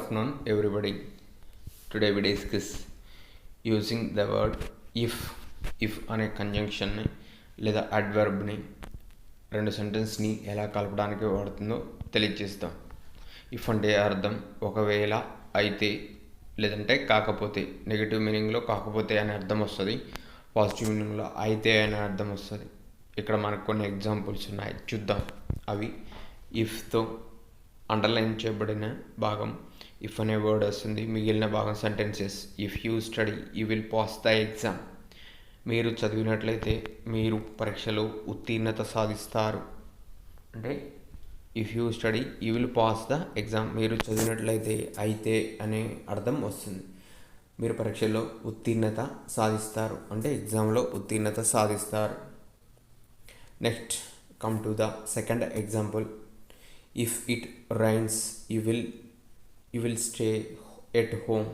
Good afternoon, everybody. Today we discuss using the word if if అనే కంజంక్షన్ని లేదా అడ్వర్బ్ని రెండు సెంటెన్స్ని ఎలా కలపడానికి వాడుతుందో తెలియజేస్తాం. ఇఫ్ అంటే అర్థం ఒకవేళ అయితే లేదంటే కాకపోతే నెగిటివ్ మీనింగ్లో కాకపోతే అనే అర్థం వస్తుంది పాజిటివ్ మీనింగ్లో అయితే అనే అర్థం వస్తుంది. ఇక్కడ మనకు కొన్ని ఎగ్జాంపుల్స్ ఉన్నాయి చూద్దాం. అవి ఇఫ్తో అండర్లైన్ చేయబడిన భాగం ఇఫ్ అనే వర్డ్ వస్తుంది మిగిలిన భాగం sentences if you study you will pass the exam మీరు చదివినట్లయితే మీరు పరీక్షలో ఉత్తీర్ణత సాధిస్తారు. అంటే if you study you will pass the exam మీరు చదివినట్లయితే అయితే అనే అర్థం వస్తుంది. మీరు పరీక్షలో ఉత్తీర్ణత సాధిస్తారు. అంటే ఎగ్జామ్లో ఉత్తీర్ణత సాధిస్తారు. Next come to the second example if it rains you will you will stay at home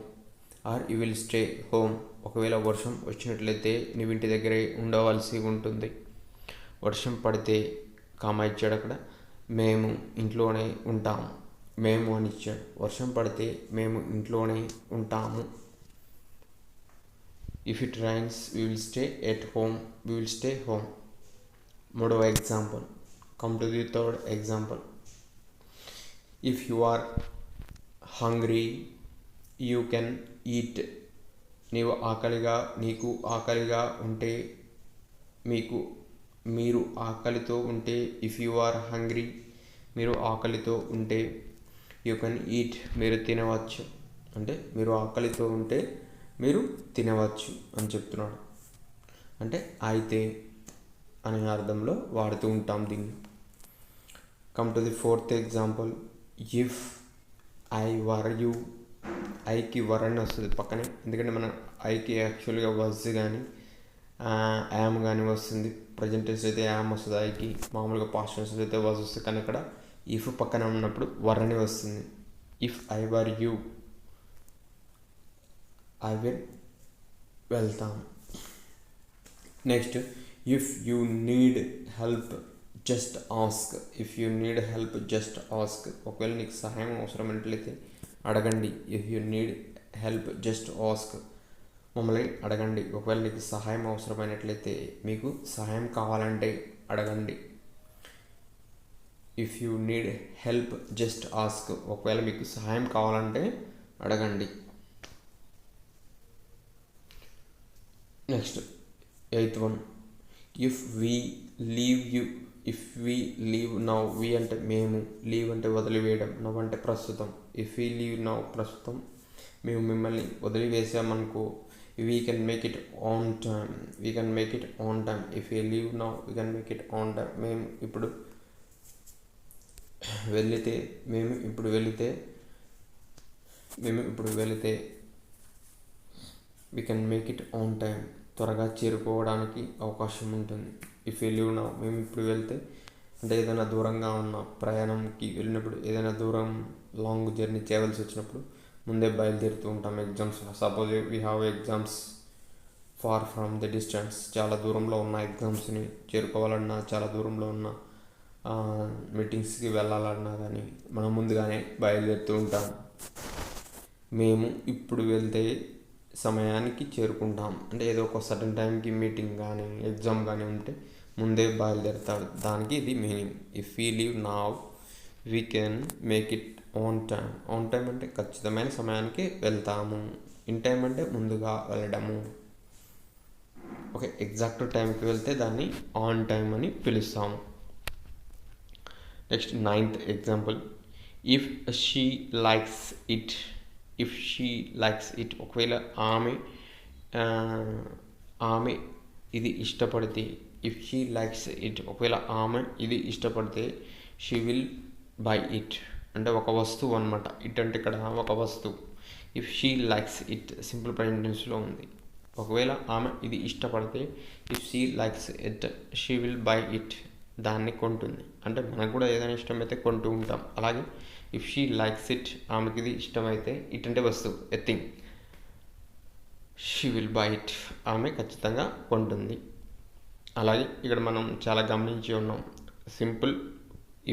or you will stay home ఒకవేళ వర్షం వచ్చినట్లయితే నువ్వు ఇంటి దగ్గరే ఉండవలసి ఉంటుంది. వర్షం పడితే కామా ఇచ్చాడు అక్కడ? మేము ఇంట్లోనే ఉంటాము మేము అని ఇచ్చాడు. వర్షం పడితే మేము ఇంట్లోనే ఉంటాము. If it rains we will stay at home we will stay home మూడవ example come to the third example if you are hungry you can eat నీవు ఆకలిగా నీకు ఆకలిగా ఉంటే మీకు మీరు ఆకలితో ఉంటే ఇఫ్ యు ఆర్ హంగ్రీ మీరు ఆకలితో ఉంటే యూ కెన్ ఈట్ మీరు తినవచ్చు. అంటే మీరు ఆకలితో ఉంటే మీరు తినవచ్చు అని చెప్తున్నాడు. అంటే అయితే అనే అర్థంలో వాడుతూ ఉంటాం దీన్ని. Come to the fourth example if I were you ఐకి వర్ అని వస్తుంది పక్కనే. ఎందుకంటే మన ఐకి యాక్చువల్గా వజ్ కానీ యామ్ కానీ వస్తుంది. ప్రజెంట్ అయితే యామ్ వస్తుంది ఐకి మామూలుగా పాస్ట్ అయితే వజ్ వస్తుంది. కానీ ఇక్కడ ఇఫ్ పక్కన ఉన్నప్పుడు వర్ అని వస్తుంది. If I were you I will వెళ్తాం. Next if you need help just ask if you need help just ask ఒకవేళ నీకు సహాయం అవసరమైనట్లయితే అడగండి. If you need help just ask మమ్మల్ని అడగండి. ఒకవేళ నీకు సహాయం అవసరమైనట్లయితే మీకు సహాయం కావాలంటే అడగండి. If you need help just ask ఒకవేళ మీకు సహాయం కావాలంటే అడగండి. Next eighth one if we leave you if we leave now we అంటే మేము లీవ్ అంటే వదిలివేయడం నవ్ అంటే ప్రస్తుతం. ఇఫ్ వీ లీవ్ నవ్ ప్రస్తుతం మేము మిమ్మల్ని వదిలివేసామనుకో we can make it on time we can make it on time if you leave now we can make it on time మేము ఇప్పుడు వెళితే మేము ఇప్పుడు వెళితే మేము ఇప్పుడు వెళితే we can make it on time త్వరగా చేరుకోవడానికి అవకాశం ఉంటుంది. ఇఫ్ యూ లీవ్ నా మేము ఇప్పుడు వెళ్తే అంటే ఏదైనా దూరంగా ఉన్న ప్రయాణంకి వెళ్ళినప్పుడు ఏదైనా దూరం లాంగ్ జర్నీ చేయవలసి వచ్చినప్పుడు ముందే బయలుదేరుతూ ఉంటాం exams suppose we have exams far from the distance చాలా దూరంలో ఉన్న ఎగ్జామ్స్ని చేరుకోవాలన్నా చాలా దూరంలో ఉన్న మీటింగ్స్కి వెళ్ళాలన్నా కానీ మనం ముందుగానే బయలుదేరుతూ ఉంటాం. మేము ఇప్పుడు వెళ్తే సమయానికి చేరుకుంటాం. అంటే ఏదో ఒక సడన్ టైంకి మీటింగ్ కానీ ఎగ్జామ్ కానీ ఉంటే ముందే బయలుదేరుతాడు. దానికి ఇది meaning. If we leave now we can make it on time on time అంటే ఖచ్చితమైన సమయానికి వెళ్తాము. ఇన్ టైం అంటే ముందుగా వెళ్ళడము. ఓకే ఎగ్జాక్ట్ టైంకి వెళ్తే దాన్ని ఆన్ టైం అని పిలుస్తాము. Next ninth example. If she likes it if she likes it ఒకవేళ ఆమె ఆమె ఇది ఇష్టపడితే ఇఫ్ షీ లైక్స్ ఇట్ ఒకవేళ ఆమె ఇది ఇష్టపడితే షీ విల్ బై ఇట్ అంటే ఒక వస్తువు అనమాట ఇట్ అంటే ఇక్కడ ఒక వస్తువు. If she likes it simple ప్రెజెంటెన్స్లో ఉంది. ఒకవేళ ఆమె ఇది ఇష్టపడితే if she likes it she will buy it దాన్ని కొంటుంది. అంటే మనకు కూడా ఏదైనా ఇష్టమైతే కొంటూ ఉంటాం. అలాగే ఇఫ్ షీ లైక్స్ ఇట్ ఆమెకి ఇది ఇష్టమైతే ఇట్ అంటే వస్తువు a thing she will buy it ఆమె ఖచ్చితంగా కొంటుంది. అలాగే ఇక్కడ మనం చాలా గమనించి ఉన్నాం. సింపుల్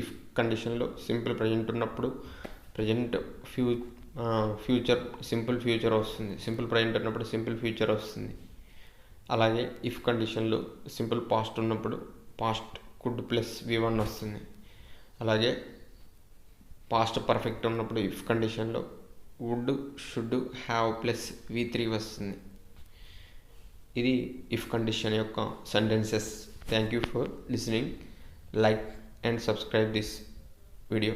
ఇఫ్ కండిషన్లో సింపుల్ ప్రజెంట్ ఉన్నప్పుడు present few future simple future వస్తుంది. సింపుల్ ప్రజెంట్ ఉన్నప్పుడు సింపుల్ ఫ్యూచర్ వస్తుంది. అలాగే ఇఫ్ కండిషన్లో సింపుల్ పాస్ట్ ఉన్నప్పుడు past could plus v one వస్తుంది. అలాగే పాస్ట్ పర్ఫెక్ట్ ఉన్నప్పుడు ఇఫ్ కండిషన్లో would should have plus v three వస్తుంది. ఇది ఇఫ్ కండిషన్ యొక్క sentences thank you for listening like and subscribe this video